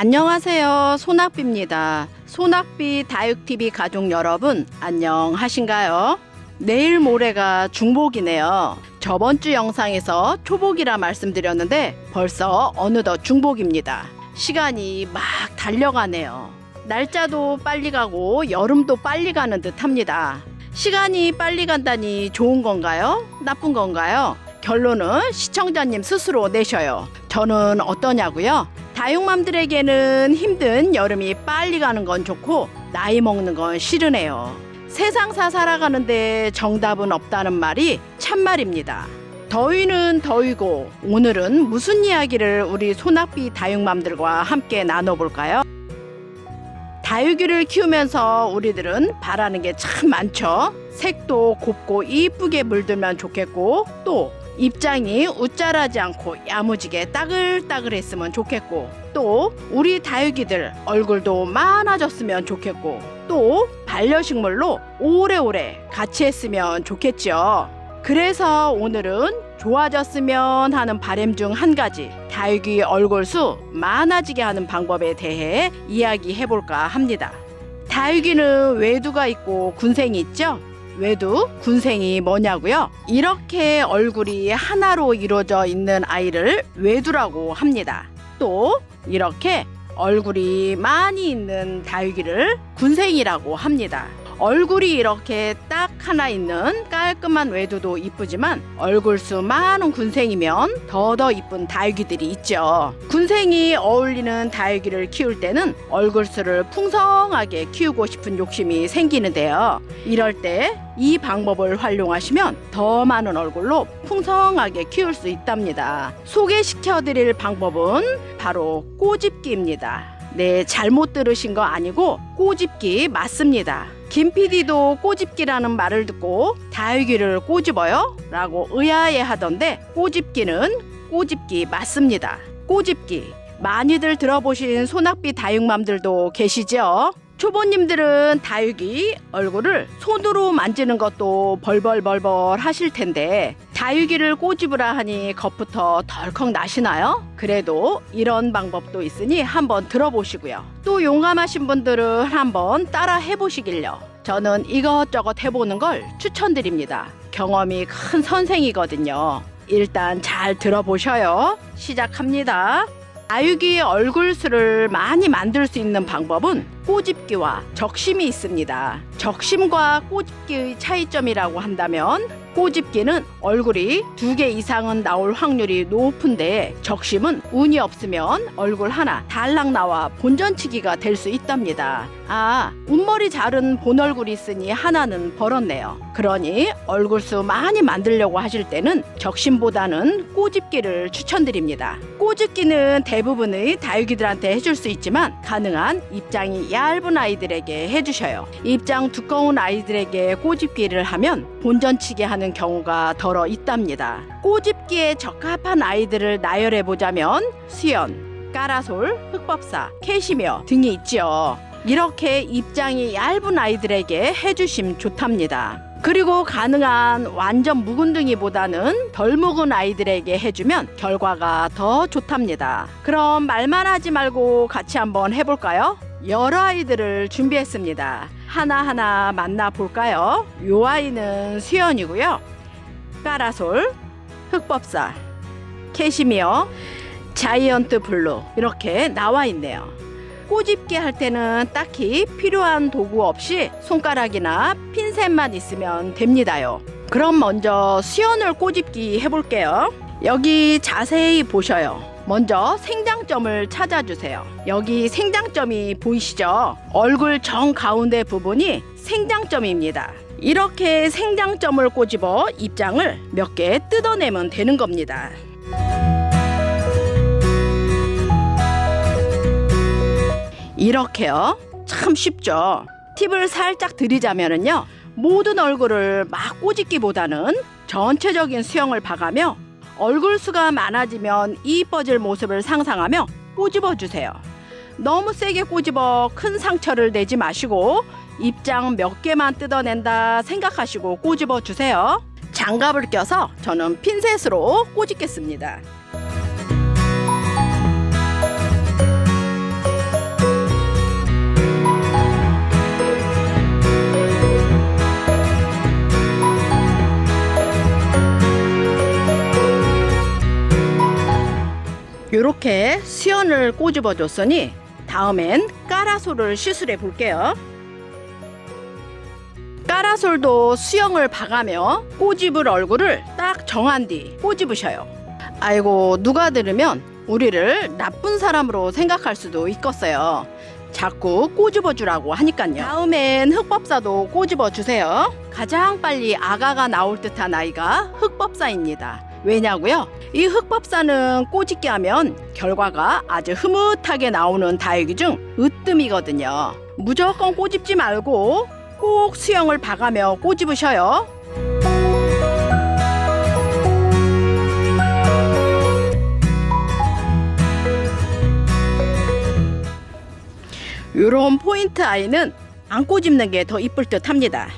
안녕하세요. 소낙비입니다. 소낙비 다육TV 가족 여러분, 안녕하신가요? 내일 모레가 중복이네요. 저번 주 영상에서 초복이라 말씀드렸는데 벌써 어느덧 중복입니다. 시간이 막 달려가네요. 날짜도 빨리 가고 여름도 빨리 가는 듯 합니다. 시간이 빨리 간다니 좋은 건가요? 나쁜 건가요? 결론은 시청자님 스스로 내셔요. 저는 어떠냐고요? 다육맘들에게는 힘든 여름이 빨리 가는 건 좋고 나이 먹는 건 싫으네요. 세상사 살아가는데 정답은 없다는 말이 참말입니다. 더위는 더위고 오늘은 무슨 이야기를 우리 소낙비 다육맘들과 함께 나눠볼까요? 다육이를 키우면서 우리들은 바라는 게 참 많죠. 색도 곱고 이쁘게 물들면 좋겠고 또 입장이 우짜라지 않고 야무지게 따글따글했으면 좋겠고 또 우리 다육이들 얼굴도 많아졌으면 좋겠고 또 반려식물로 오래오래 같이 했으면 좋겠죠. 그래서 오늘은 좋아졌으면 하는 바램 중 한 가지 다육이 얼굴 수 많아지게 하는 방법에 대해 이야기해 볼까 합니다. 다육이는 외두가 있고 군생이 있죠? 외두, 군생이 뭐냐고요? 이렇게 얼굴이 하나로 이루어져 있는 아이를 외두라고 합니다. 또 이렇게 얼굴이 많이 있는 다육이를 군생이라고 합니다. 얼굴이 이렇게 딱 하나 있는 깔끔한 외두도 이쁘지만 얼굴 수 많은 군생이면 더더 이쁜 다육이들이 있죠. 군생이 어울리는 다육이를 키울 때는 얼굴 수를 풍성하게 키우고 싶은 욕심이 생기는데요. 이럴 때 이 방법을 활용하시면 더 많은 얼굴로 풍성하게 키울 수 있답니다. 소개시켜 드릴 방법은 바로 꼬집기입니다. 네, 잘못 들으신 거 아니고 꼬집기 맞습니다. 김 PD도 꼬집기라는 말을 듣고 다육이를 꼬집어요? 라고 의아해 하던데 꼬집기는 꼬집기 맞습니다. 꼬집기. 많이들 들어보신 소낙비 다육맘들도 계시죠? 초보님들은 다육이 얼굴을 손으로 만지는 것도 벌벌벌벌 하실 텐데 다육이를 꼬집으라 하니 겁부터 덜컥 나시나요? 그래도 이런 방법도 있으니 한번 들어보시고요. 또 용감하신 분들은 한번 따라 해보시길요. 저는 이것저것 해보는 걸 추천드립니다. 경험이 큰 선생이거든요. 일단 잘 들어보셔요. 시작합니다. 아육이의 얼굴수를 많이 만들 수 있는 방법은 꼬집기와 적심이 있습니다. 적심과 꼬집기의 차이점이라고 한다면 꼬집기는 얼굴이 두 개 이상은 나올 확률이 높은데 적심은 운이 없으면 얼굴 하나 달랑 나와 본전치기가 될 수 있답니다. 아, 운머리 자른 본 얼굴이 있으니 하나는 벌었네요. 그러니 얼굴 수 많이 만들려고 하실 때는 적심보다는 꼬집기를 추천드립니다. 꼬집기는 대부분의 다육이들한테 해줄 수 있지만 가능한 입장이 얇은 아이들에게 해주셔요. 입장 두꺼운 아이들에게 꼬집기를 하면 본전치기 하는 경우가 덜어 있답니다. 꼬집기에 적합한 아이들을 나열해 보자면 수연, 까라솔, 흑법사, 캐시미어 등이 있지요. 이렇게 입장이 얇은 아이들에게 해주심 좋답니다. 그리고 가능한 완전 묵은 등이보다는 덜 묵은 아이들에게 해주면 결과가 더 좋답니다. 그럼 말만 하지 말고 같이 한번 해볼까요? 여러 아이들을 준비했습니다. 하나하나 만나볼까요? 요 아이는 수연이고요. 까라솔, 흑법사, 캐시미어, 자이언트 블루 이렇게 나와 있네요. 꼬집기 할 때는 딱히 필요한 도구 없이 손가락이나 핀셋만 있으면 됩니다요. 그럼 먼저 수연을 꼬집기 해볼게요. 여기 자세히 보셔요. 먼저 생장점을 찾아주세요. 여기 생장점이 보이시죠? 얼굴 정 가운데 부분이 생장점입니다. 이렇게 생장점을 꼬집어 입장을 몇 개 뜯어내면 되는 겁니다. 이렇게요. 참 쉽죠. 팁을 살짝 드리자면은요. 모든 얼굴을 막 꼬집기보다는 전체적인 수영을 봐가며 얼굴 수가 많아지면 이뻐질 모습을 상상하며 꼬집어 주세요. 너무 세게 꼬집어 큰 상처를 내지 마시고 입장 몇 개만 뜯어낸다 생각하시고 꼬집어 주세요. 장갑을 껴서 저는 핀셋으로 꼬집겠습니다. 소나를 꼬집어 줬으니 다음엔 까라솔을 시술해 볼게요. 까라솔도 수영을 봐가며 꼬집을 얼굴을 딱 정한 뒤 꼬집으셔요. 아이고 누가 들으면 우리를 나쁜 사람으로 생각할 수도 있겠어요. 자꾸 꼬집어 주라고 하니까요. 다음엔 흑법사도 꼬집어 주세요. 가장 빨리 아가가 나올 듯한 아이가 흑법사입니다. 왜냐고요? 이 흑법사는 꼬집게 하면 결과가 아주 흐뭇하게 나오는 다육이 중 으뜸이거든요. 무조건 꼬집지 말고 꼭 수영을 봐가며 꼬집으셔요. 이런 포인트 아이는 안 꼬집는 게 더 이쁠 듯 합니다.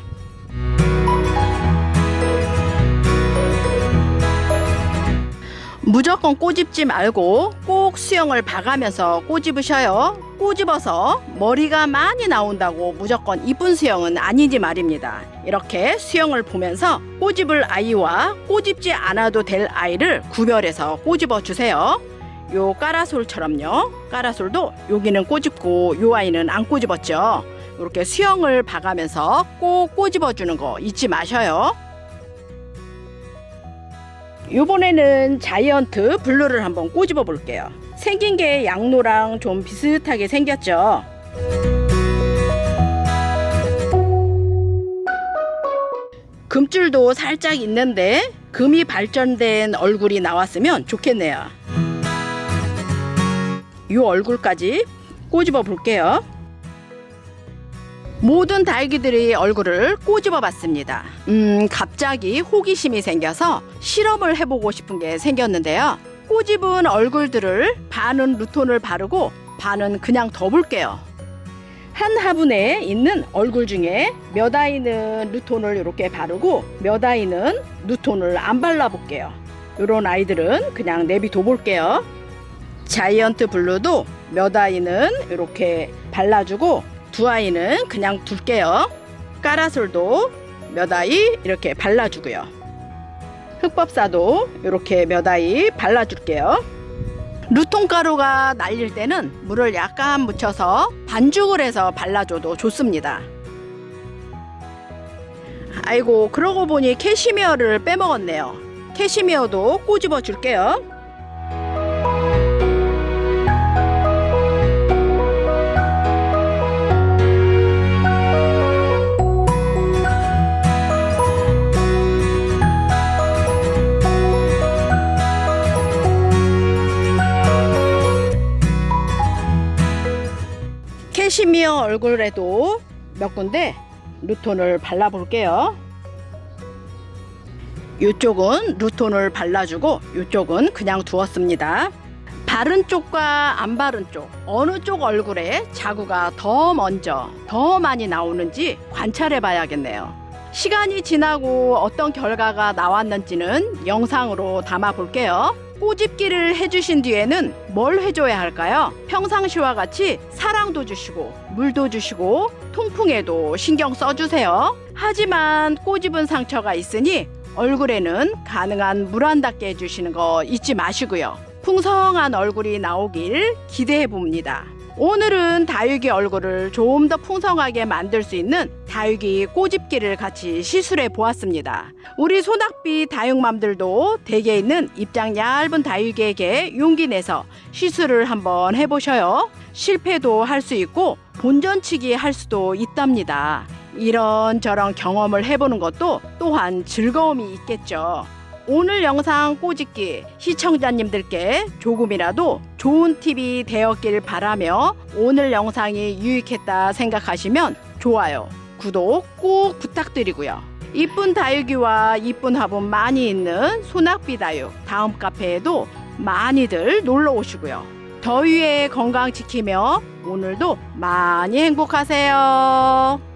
무조건 꼬집지 말고 꼭 수영을 봐가면서 꼬집으셔요. 꼬집어서 머리가 많이 나온다고 무조건 이쁜 수영은 아니지 말입니다. 이렇게 수영을 보면서 꼬집을 아이와 꼬집지 않아도 될 아이를 구별해서 꼬집어 주세요. 요 까라솔처럼요. 까라솔도 여기는 꼬집고 요 아이는 안 꼬집었죠. 이렇게 수영을 봐가면서 꼭 꼬집어 주는 거 잊지 마셔요. 요번에는 자이언트 블루를 한번 꼬집어 볼게요. 생긴 게 양노랑 좀 비슷하게 생겼죠. 금줄도 살짝 있는데 금이 발전된 얼굴이 나왔으면 좋겠네요. 이 얼굴까지 꼬집어 볼게요. 모든 다육이들의 얼굴을 꼬집어 봤습니다. 음, 갑자기 호기심이 생겨서 실험을 해보고 싶은 게 생겼는데요. 꼬집은 얼굴들을 반은 루톤을 바르고 반은 그냥 덮을게요. 한 화분에 있는 얼굴 중에 몇 아이는 루톤을 이렇게 바르고 몇 아이는 루톤을 안 발라볼게요. 이런 아이들은 그냥 내비둬 볼게요. 자이언트 블루도 몇 아이는 이렇게 발라주고 두 아이는 그냥 둘게요. 까라솔도 몇 아이 이렇게 발라주고요. 흑법사도 이렇게 몇 아이 발라줄게요. 루통가루가 날릴 때는 물을 약간 묻혀서 반죽을 해서 발라줘도 좋습니다. 아이고 그러고 보니 캐시미어를 빼먹었네요. 캐시미어도 꼬집어 줄게요. 캐시미어 얼굴에도 몇 군데 루톤을 발라볼게요. 이쪽은 루톤을 발라주고 이쪽은 그냥 두었습니다. 바른 쪽과 안 바른 쪽 어느 쪽 얼굴에 자구가 더 먼저 더 많이 나오는지 관찰해 봐야겠네요. 시간이 지나고 어떤 결과가 나왔는지는 영상으로 담아 볼게요. 꼬집기를 해주신 뒤에는 뭘 해줘야 할까요? 평상시와 같이 사랑도 주시고 물도 주시고 통풍에도 신경 써주세요. 하지만 꼬집은 상처가 있으니 얼굴에는 가능한 물 안 닿게 해주시는 거 잊지 마시고요. 풍성한 얼굴이 나오길 기대해 봅니다. 오늘은 다육이 얼굴을 좀 더 풍성하게 만들 수 있는 다육이 꼬집기를 같이 시술해 보았습니다. 우리 소낙비 다육맘들도 댁에 있는 입장 얇은 다육이에게 용기 내서 시술을 한번 해보셔요. 실패도 할 수 있고 본전치기 할 수도 있답니다. 이런저런 경험을 해보는 것도 또한 즐거움이 있겠죠. 오늘 영상 꼬집기 시청자님들께 조금이라도 좋은 팁이 되었길 바라며 오늘 영상이 유익했다 생각하시면 좋아요, 구독 꼭 부탁드리고요. 이쁜 다육이와 이쁜 화분 많이 있는 소낙비 다육 다음 카페에도 많이들 놀러 오시고요. 더위에 건강 지키며 오늘도 많이 행복하세요.